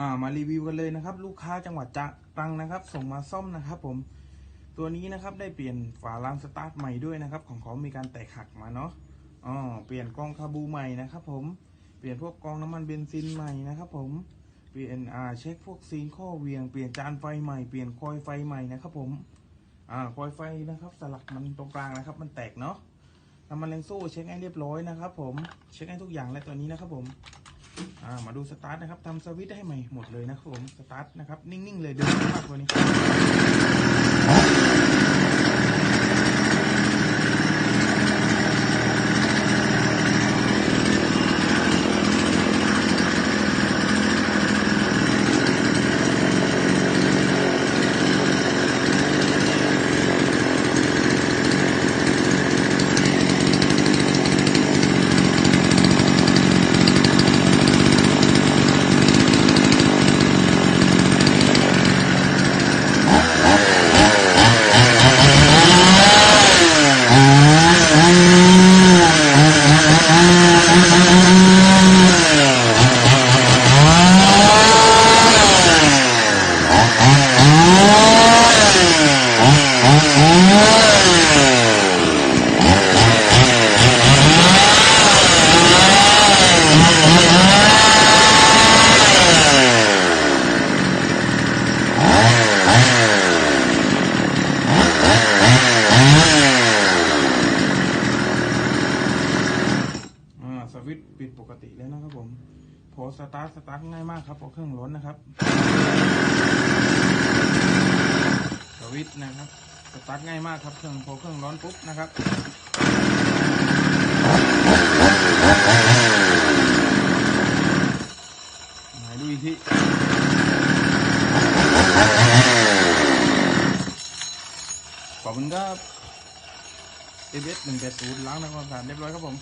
อ่ามารีวิวกันเลยนะครับ ลูกค้าจังหวัดจะตรังนะครับ ส่งมาซ่อมนะครับ ผมตัวนี้นะครับได้เปลี่ยนฝาลามสตาร์ทใหม่ด้วยนะครับ ของเขามีการแตกหักมาเนาะอ๋อเปลี่ยนกรองคาบูใหม่นะครับ ผมเปลี่ยนพวกกรองน้ำมันเบนซินใหม่นะครับ ผมเปลี่ยนอ่าเช็คพวกซีนข้อเวียงเปลี่ยนจานไฟใหม่เปลี่ยนคอยไฟใหม่นะครับ ผมอ่าคอยไฟนะครับ สลักมันตรงกลางนะครับ มันแตกเนาะน้ำมันแรงโซ่เช็คให้เรียบร้อยนะครับ ผมเช็คให้ทุกอย่างแล้วตัวนี้นะครับ ผม มาดูสตาร์ทนะครับทำสวิตช์ให้ใหม่หมดเลยนะครับผมสตาร์ทนะครับนิ่งๆเลยเดินมากตัวนี้ ปิดปกติแล้วนะครับผมโพสตาร์ทสตาร์ทง่ายมากครับเพราะเครื่องร้อนนะครับสวิตนะครับสตาร์ทง่ายมากครับเครื่องพอเครื่องร้อนปุ๊บนะครับไหนดูอีกทีขอบคุณครับเอเบสหนึ่งแปดศูนย์ล้างทำความสะอาดเรียบร้อยครับผม